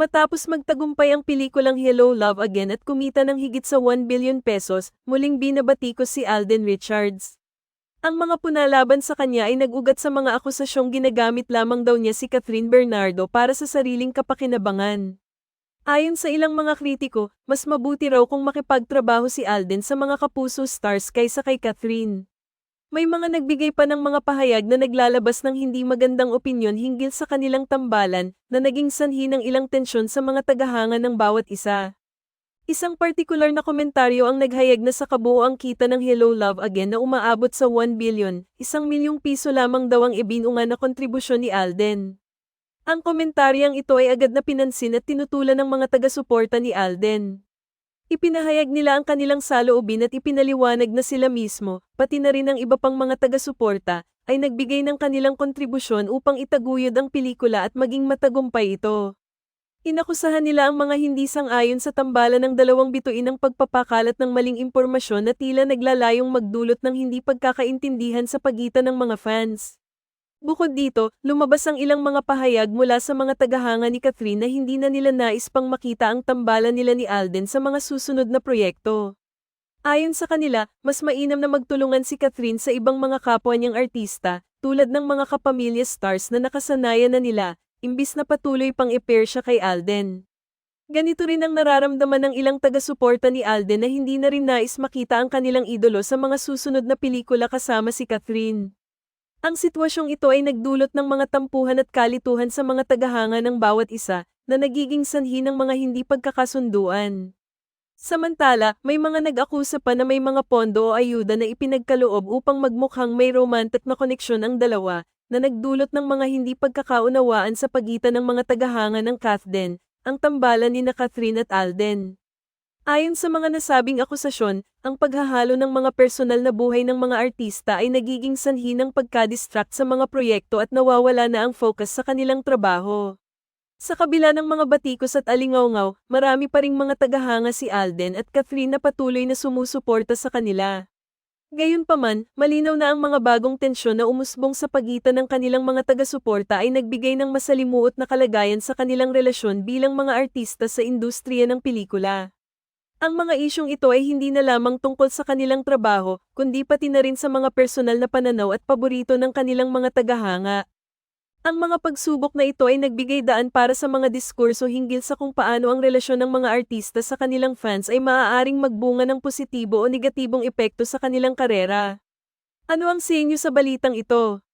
Matapos magtagumpay ang pelikulang Hello Love Again at kumita ng higit sa 1 billion pesos, muling binabatikos si Alden Richards. Ang mga punalaban sa kanya ay nag-ugat sa mga akusasyong ginagamit lamang daw niya si Catherine Bernardo para sa sariling kapakinabangan. Ayon sa ilang mga kritiko, mas mabuti raw kung makipagtrabaho si Alden sa mga kapuso stars kaysa kay Catherine. May mga nagbigay pa ng mga pahayag na naglalabas ng hindi magandang opinyon hinggil sa kanilang tambalan na naging sanhi ng ilang tensyon sa mga tagahanga ng bawat isa. Isang partikular na komentaryo ang naghayag na sa kabuoang kita ng Hello Love Again na umaabot sa 1 billion, isang milyong piso lamang daw ang ibinunga na kontribusyon ni Alden. Ang komentaryang ito ay agad na pinansin at tinutulan ng mga taga-suporta ni Alden. Ipinahayag nila ang kanilang saloobin at ipinaliwanag na sila mismo, pati na rin ang iba pang mga taga-suporta, ay nagbigay ng kanilang kontribusyon upang itaguyod ang pelikula at maging matagumpay ito. Inakusahan nila ang mga hindi sang-ayon sa tambalan ng dalawang bituin ng pagpapakalat ng maling impormasyon na tila naglalayong magdulot ng hindi pagkakaintindihan sa pagitan ng mga fans. Bukod dito, lumabas ang ilang mga pahayag mula sa mga tagahanga ni Catherine na hindi na nila nais pang makita ang tambalan nila ni Alden sa mga susunod na proyekto. Ayon sa kanila, mas mainam na magtulungan si Catherine sa ibang mga kapwa niyang artista, tulad ng mga kapamilya stars na nakasanayan na nila, imbis na patuloy pang i-pair siya kay Alden. Ganito rin ang nararamdaman ng ilang taga-suporta ni Alden na hindi na rin nais makita ang kanilang idolo sa mga susunod na pelikula kasama si Catherine. Ang sitwasyong ito ay nagdulot ng mga tampuhan at kalituhan sa mga tagahanga ng bawat isa, na nagiging sanhi ng mga hindi pagkakasunduan. Samantala, may mga nag-akusa pa na may mga pondo o ayuda na ipinagkaloob upang magmukhang may romantic na koneksyon ang dalawa, na nagdulot ng mga hindi pagkakaunawaan sa pagitan ng mga tagahanga ng Kathden, ang tambalan ni na Catherine at Alden. Ayon sa mga nasabing akusasyon, ang paghahalo ng mga personal na buhay ng mga artista ay nagiging sanhi ng pagka-distract sa mga proyekto at nawawala na ang focus sa kanilang trabaho. Sa kabila ng mga batikos at alingaw marami pa ring mga tagahanga si Alden at Catherine na patuloy na sumusuporta sa kanila. Gayunpaman, malinaw na ang mga bagong tensyon na umusbong sa pagitan ng kanilang mga taga-suporta ay nagbigay ng masalimuot na kalagayan sa kanilang relasyon bilang mga artista sa industriya ng pelikula. Ang mga isyong ito ay hindi na lamang tungkol sa kanilang trabaho, kundi pati na rin sa mga personal na pananaw at paborito ng kanilang mga tagahanga. Ang mga pagsubok na ito ay nagbigay daan para sa mga diskurso hinggil sa kung paano ang relasyon ng mga artista sa kanilang fans ay maaaring magbunga ng positibo o negatibong epekto sa kanilang karera. Ano ang sa inyo sa balitang ito?